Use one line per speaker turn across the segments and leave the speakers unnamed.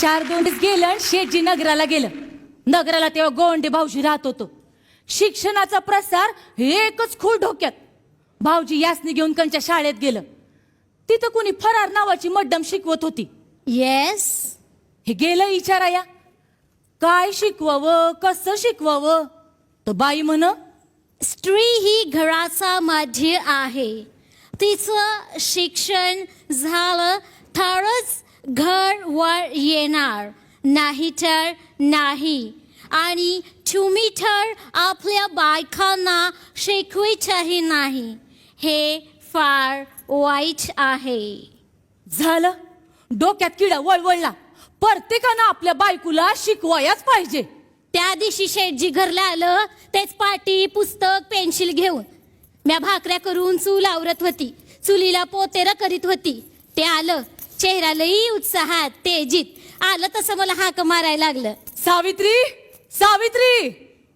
चार दिवस गेलं आणि शेटजी नगराला गेलं. नगराला तेव्हा गोंडे भाऊजी राहत होतो. शिक्षणाचा प्रसार हे एकच खूळ डोक्यात. भाऊजी यासनी घेऊन कंच्या शाळेत गेलं. तिथं कुणी फरार नावाची मड्डम शिकवत होती.
येस
हे गेलं विचाराया काय शिकवावं कसं शिकवावं? तर बाई म्हण
स्त्री ही घराचा मध्य आहे. तिचं शिक्षण झालं तरच घर वर येणार नाही तर नाही. आणि तुम्ही तर आपल्या बायकांना शिकवितही नाही. हे फार वाईट आहे.
झालं? डोक्यात किडा वळवळला. प्रत्येकानं आपल्या बायकोला शिकवायच पाहिजे.
त्या दिवशी शेठजी घरला आलं तेच पाटी पुस्तक पेन्सिल घेऊन. म्या भाकऱ्या करून चूल आवरत होती. चुलीला पोतेर करीत होती. ते आलं चेहरा लई उत्साहात तेजीत. आलं तसं मला हाक मारायला लागलं.
सावित्री सावित्री!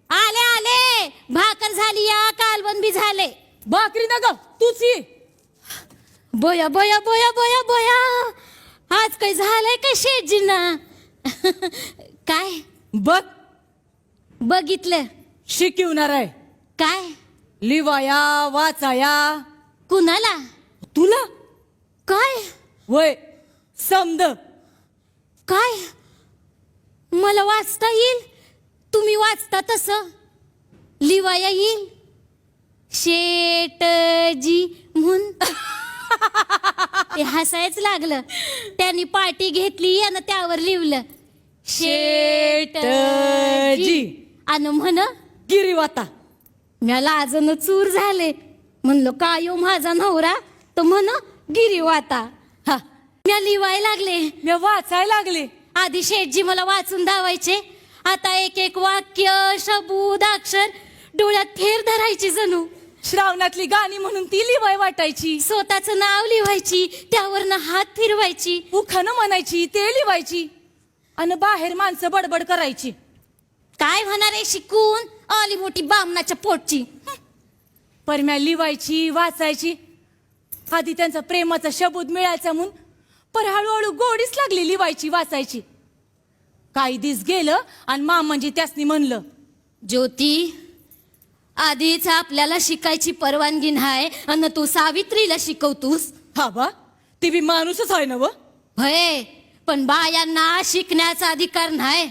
आले आले! भाकर झाली या कालवण बी झाले.
भाकरी ना ग तूच ये.
बोया बोया बोया बोया बोया. आज काय झालंय काय शेठजींना काय?
बघ.
बघितलं.
शिकवणार आहे.
काय?
लिवाया वाचाया.
कुणाला?
तुला?
काय?
वय. समद.
काय? मला वाचता येईल? तुम्ही वाचता तसं? लिवाया येईल? शेटजी म्हणून ते हसायच लागलं. त्यांनी पार्टी घेतली आणि त्यावर लिवलं
शेटजी.
आणि म्हण
गिरीवाता.
मला अजून चूर झाले. म्हणलं काय हो माझा नवरा? तर म्हण गिरीवाता. म्या लिवाय लागले.
मी वाचायला लागले.
आधी शेठजी मला वाचून दावायचे आता एक एक वाक्य शब्द अक्षर डोळ्यात फेर धरायची जणू.
श्रावणातली गाणी म्हणून ती लिवाय वाटायची.
स्वतःचं नाव लिवायची त्यावरनं हात फिरवायची.
उखानं म्हणायची ते लिवायची. आणि बाहेर माणसं बडबड करायची.
काय होणार आहे शिकून? आली मोठी बामणाच्या पोटची.
परम्या लिवायची वाचायची. आधी त्यांचा प्रेमाचा शब्द मिळायचा म्हणून पर हळूहळू गोडीच लागली लिवायची वाचायची. काही दिस गेलं आणि मा म्हणजे त्यासनी म्हणलं
ज्योती आधीच आपल्याला शिकायची परवानगी नाही आणि तू सावित्रीला शिकवतोस.
हा बा ती बी माणूसच आहे ना व.
भय पण बायांना शिकण्याचा अधिकार नाही.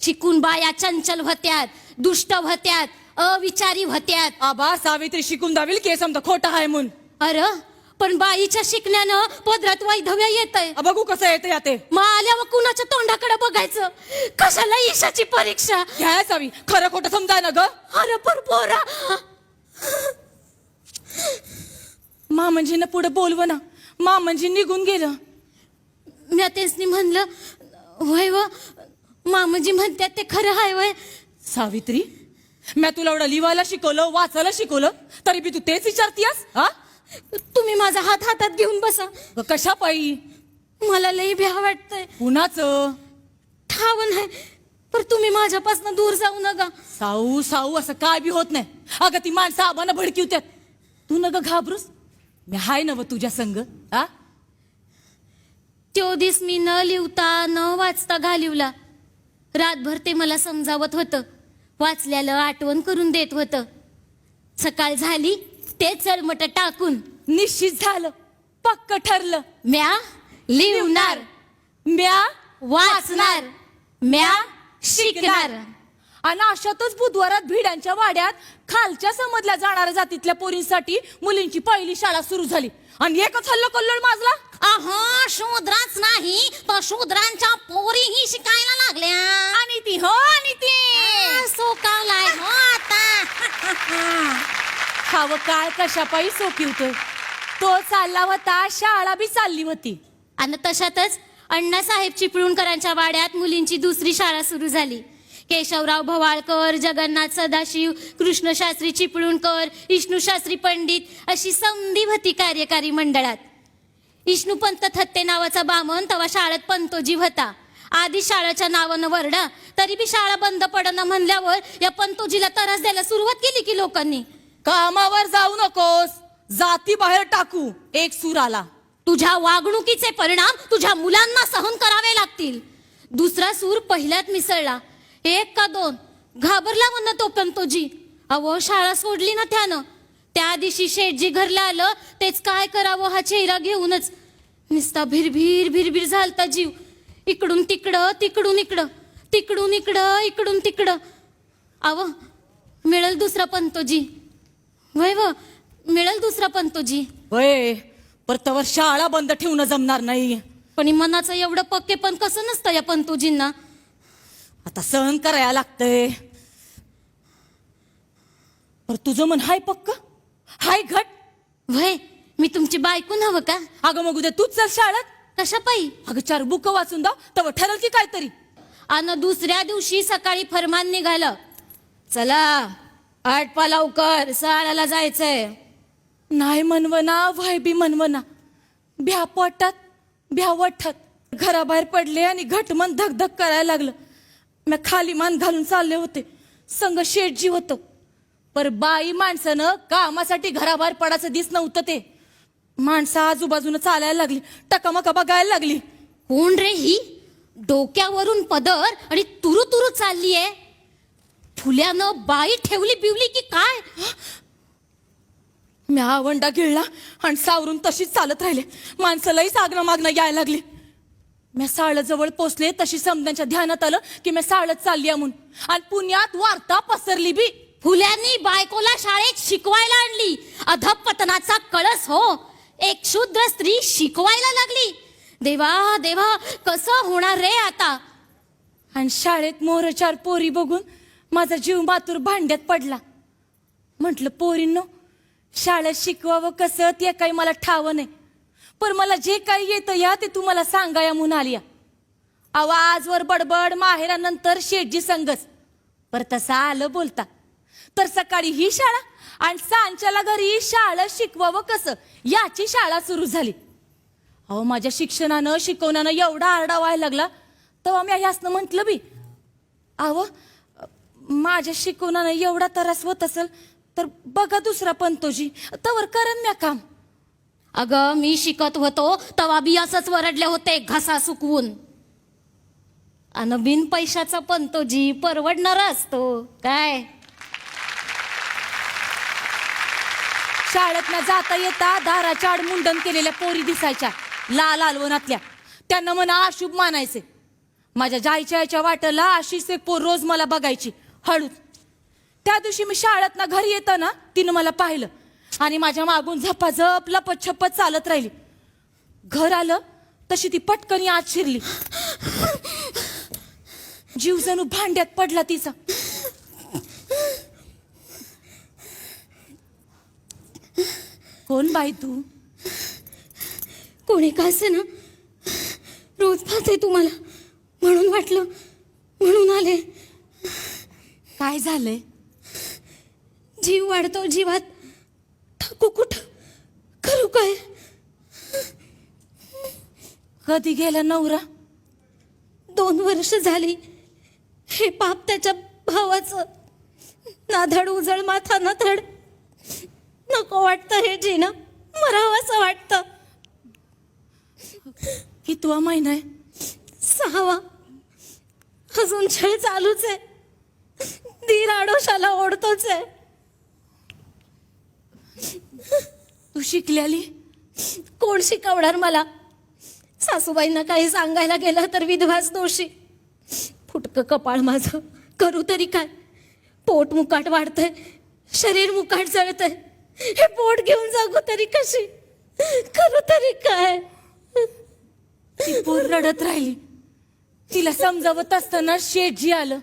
शिकून बाया चंचल होत्यात दुष्ट होत्यात अविचारी होत्यात.
आबा सावित्री शिकून दावील की हे समजा खोटा आहे म्हणून.
अरे पण बाईच्या शिकण्यानं पदरात वैधव्य येतंय.
आ, बघू कसं येते याते
मग आल्यावर कुणाच्या तोंडाकडे बघायचं? कशाला ईशाची परीक्षा?
घ्या सावी. खरं खोटं समजाय ना ग.
अरे पण पोरा.
मा म्हणजे ना पुढे बोलव ना. मा म्हणजे निघून गेलं.
मी तेचनी म्हणलं. वय व मामाजी म्हणतात ते खरं आहे वय.
सावित्री मी तुला एवढं लिवायला शिकवलं वाचायला शिकवलं तरी बी तू तेच विचारतीयस हा?
तुम्ही माझा हात हातात घेऊन बसा.
ग कशा पायी?
मला लई भ्या वाटतंय.
कुणाचं?
ठाव नाही पर तुम्ही माझ्यापासून दूर जाऊ नका.
साऊ साऊ असं काय बी होत नाही. अगं ती माणसं आबाना भडकीवत्यात तू न ग घाबरूस? मी हाय नव तुझ्या संग हा?
त्यो दिस मी न लिवता न वाचता घालिवला. रातभर ते मला समजावत होतं. वाचल्याला आठवण करून देत होतं. सकाळ झाली ते चलमट टाकून.
निश्चित झालं. पक्क ठरलं.
म्या लिवणार
म्या
वाचणार. म्या शिकणार.
आणि अशातच बुधवारात भिड्यांच्या वाड्यात खालच्या समजल्या जाणाऱ्या जातीतल्या पोरींसाठी मुलींची पहिली शाळा सुरू झाली. आणि एकच हल्लो कल्लोळ माजला.
अहो शूद्राच नाही तर शूद्रांच्या पोरीही शिकायला लागल्या.
आणि ती हो आणि ती.
सोकावलाय हो आता.
खावं काय कशापायी सोपी होत? तो चालला होता शाळा बी चालली होती.
आणि तशातच अण्णासाहेब चिपळूणकरांच्या वाड्यात मुलींची दुसरी शाळा सुरू झाली. केशवराव भवाळकर जगन्नाथ सदाशिव कृष्णशास्त्री चिपळूणकर विष्णूशास्त्री पंडित अशी संधी होती कार्यकारी मंडळात. विष्णुपंत थत्ते नावाचा बामण तेव्हा शाळेत पंतोजी होता. आधी शाळेच्या नावानं वरडा तरी बी शाळा बंद पडणं म्हणल्यावर या पंतोजीला त्रास द्यायला सुरुवात केली की लोकांनी.
कामावर जाऊ नकोस. जाती बाहेर टाकू. एक सूर आला.
तुझ्या वागणुकीचे परिणाम तुझ्या मुलांना सहन करावे लागतील. दुसरा सूर पहिल्यात मिसळला. एक का दोन. घाबरला म्हणणं तो पंतोजी अहो शाळा सोडली ना त्यानं. त्या दिवशी शेठजी घरला आलं. तेच काय करावं हा चेहरा घेऊनच. नुसता भिरभिर भिरभिर झालता जीव. इकडून तिकडं तिकडून इकडं. तिकडून इकडं इकडून तिकडं. अव मिळेल दुसरा पंतोजी वय व मिळेल दुसरा पंतोजी
वय परतवर शाळा बंद ठेवणं जमणार नाही.
पण हे मनाचं एवढं पक्के पण कसं नसतं या पंतोजींना?
आता सहन करायला लागतंय. पर तुझं मन हाय पक्क? हाय घट.
वय मी तुमची बायकून हवं का?
अगं मग उद्या तूच चल शाळेत?
कशा पायी
अगं चार बुक वाचून दाव तव ठरल की काहीतरी.
आणि दुसऱ्या दिवशी सकाळी फरमान निघालं. चला. आठ पा लवकर शाळेला जायचंय.
नाही म्हणवना व्हाय बी म्हणवना भ्या पोटात भ्या वठात. घराबाहेर पडले आणि घटमन धक धक करायला लागलं. मी खाली मान घालून चालले होते. संग शेटजी होतं. पर बाई माणसानं कामासाठी घराबाहेर पडायचं दिस नव्हतं ते. माणसं आजूबाजूनं चालायला लागली. टकामका बघायला लागली.
कोण रे ही? डोक्यावरून पदर आणि तुरु तुरु चाललीये. फुल्यानं बाई ठेवली बिवली की काय?
मी आवंडा गिळला आणि सावरून तशीच चालत राहिले. माणसालाही सागणं मागणं यायला लागली. मी जवळ पोचले तशी समद्यांच्या ध्यानात आलं की मी साळत चालली म्हणून. आणि पुण्यात वार्ता पसरली बी.
फुल्यांनी बायकोला शाळेत शिकवायला आणली. अधपतनाचा कळस हो. एक शूद्र स्त्री शिकवायला लागली. देवा देवा कसं होणार रे आता?
आणि शाळेत मोर चार पोरी बघून माझा जीव मातूर भांड्यात पडला. म्हटलं पोरींनो शाळेत शिकवावं कसं? ते काही मला ठावं नाही. पण मला जे काही येतं या ते तुम्हाला सांगाया म्हणून आली आवाजवर बडबड माहेरानंतर शेटजी संगच. पर तसं आलं बोलता. तर सकाळी ही शाळा आणि सांच्याला घरी शाळा शिकवावं कसं? याची शाळा सुरू झाली. अहो माझ्या शिक्षणानं शिकवण्यानं एवढा आरडा व्हायला लागला. तेव्हा मी यासनं म्हटलं बी अहो माझ्या शिकवणानं एवढा त्रास होत असेल तर बघा दुसरा पंतोजी. तवर करन म्या काम.
अगं मी शिकत होतो तवा बी असंच वरडले होते घसा सुकवून. आणि बिन पैशाचा पंतोजी जी परवडणार असतो काय?
शाळेत ना जाता येता दाराच्या आड मुंडन केलेल्या पोरी दिसायच्या लाल आलवनातल्या. त्यांना म्हणा अशुभ मानायचे. माझ्या जायच्या याच्या वाटेला अशीच एक पोर रोज मला बघायची. हळूच. त्या दिवशी मी शाळेत घरी येताना तिनं मला पाहिलं. आणि माझ्या मागून झपाझप लपत छपत चालत राहिली. घर आलं तशी ती पटकनी आत शिरली. जीव जणू भांड्यात पडला तिचा. कोण बाई तू?
कोणी का असे ना रोज पाहते तुम्हाला म्हणून वाटलं म्हणून आले.
काय झालंय?
जीव वाढतो जीवात ठाकू कुठं? करू काय?
कधी गेला नवरा?
दोन वर्ष झाली. हे पाप त्याच्या भावाचं. ना धड उजळ माथा ना धड नको वाटतं हे जीना मरावं असं वाटतं.
कितवा महिना आहे?
सहावा. अजून छळ चालूच आहे. धीर आडोशाला ओढतोच आहे.
तू शिकल्याली
कोण शिकवणार मला? सासूबाईंना काही सांगायला गेलं तर विधवाच दोषी. फुटकं कपाळ माझं. करू तरी काय? पोट मुकाट वाढतंय. शरीर मुकाट जळतंय. हे पोट घेऊन जागू तरी कशी? करू तरी काय?
ती पोर रडत राहिली. तिला समजावत असताना शेजी आलं.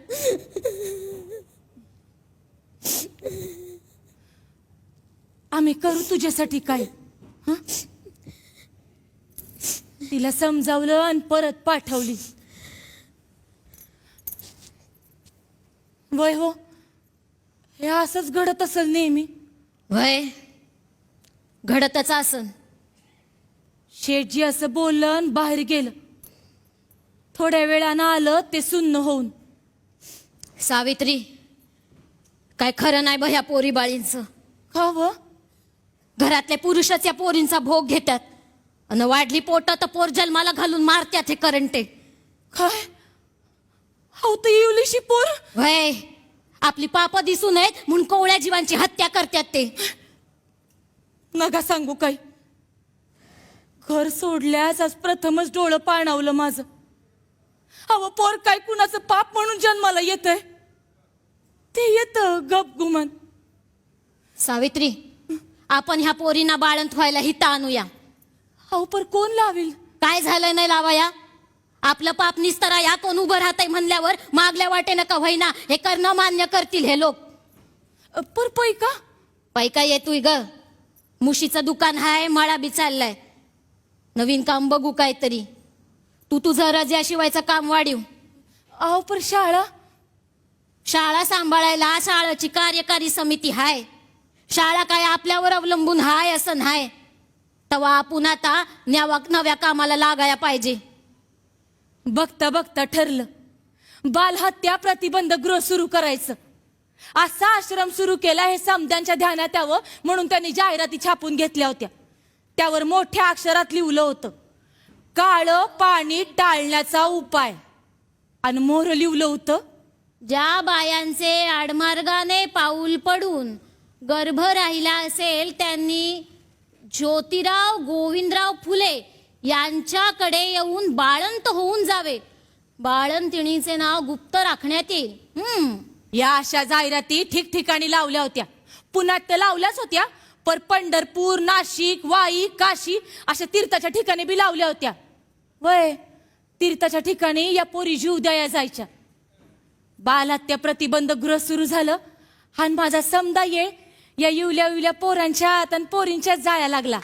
आम्ही करू तुझ्यासाठी काय हं? तिला समजावलं आणि परत पाठवली. वय हो हे असंच घडत असेल नेहमी.
वय? घडतच असन.
शेठजी असं बोललं आणि बाहेर गेलं. थोड्या वेळानं आलं ते सुन्न होऊन.
सावित्री काय खरं नाही बघ ह्या पोरी बाळींचं.
का व?
घरातले पुरुषच या पोरींचा भोग घेतात. अन वाढली पोट तर पोर जन्माला घालून मारत्यात हे करंटे.
काय? येवलीशी पोर.
वय आपली पाप दिसू नयेत म्हणून कोवळ्या जीवांची हत्या करतात ते.
नका सांगू काय घर सोडल्यास आज प्रथमच डोळं पाणावलं माझं. अव पोर काय कुणाचं पाप म्हणून जन्माला येत ते येत गप गुमान.
सावित्री आपण ह्या पोरींना बाळंत व्हायला हिता आणूया.
अहो पर कोण लावेल?
काय झालं नाही लावाया? आपलं पाप निस्तरा या कोण उभं राहतंय म्हणल्यावर मागल्या वाटेनं का होईना हे करणं मान्य करतील हे लोक.
पर पै का
पैका येतोय ग मुशीचं दुकान हाय मळा बी चाललाय नवीन काम बघू काहीतरी. तू तुझं रजा शिवायचं काम वाढीव.
अहो पर शाळा?
शाळा सांभाळायला शाळेची कार्यकारी समिती हाय. शाळा काय आपल्यावर अवलंबून हाय असं नाही. तवा आपण आता न्यावा नव्या कामाला लागाया पाहिजे.
बघता बघता ठरलं. बालहत्या प्रतिबंध गृह सुरू करायचं. असा आश्रम सुरू केला हे समद्यांच्या ध्यानात यावं म्हणून त्यांनी जाहिराती छापून घेतल्या होत्या. त्यावर मोठ्या अक्षरात लिहिलं होतं. काळं पाणी टाळण्याचा उपाय. आणि मोर लिहिलं होतं
ज्या बायांचे आडमार्गाने पाऊल पडून गर्भ राहिला असेल त्यांनी ज्योतिराव गोविंदराव फुले यांच्याकडे येऊन बाळंत होऊन जावे. बाळंतिणीचे नाव गुप्त राखण्यात येईल.
या अशा जाहिराती ठिकठिकाणी लावल्या होत्या. पुण्यात तर लावल्याच होत्या. पर पंढरपूर नाशिक वाई काशी अशा तीर्थाच्या ठिकाणी बी लावल्या होत्या. वय तीर्थाच्या ठिकाणी या पोरी जीव द्या जायच्या. बालहत्या प्रतिबंध गृह सुरू झालं. आणि माझा समदा ये या येवल्या येवल्या पोरांच्या आणि पोरींच्या जाया लागला.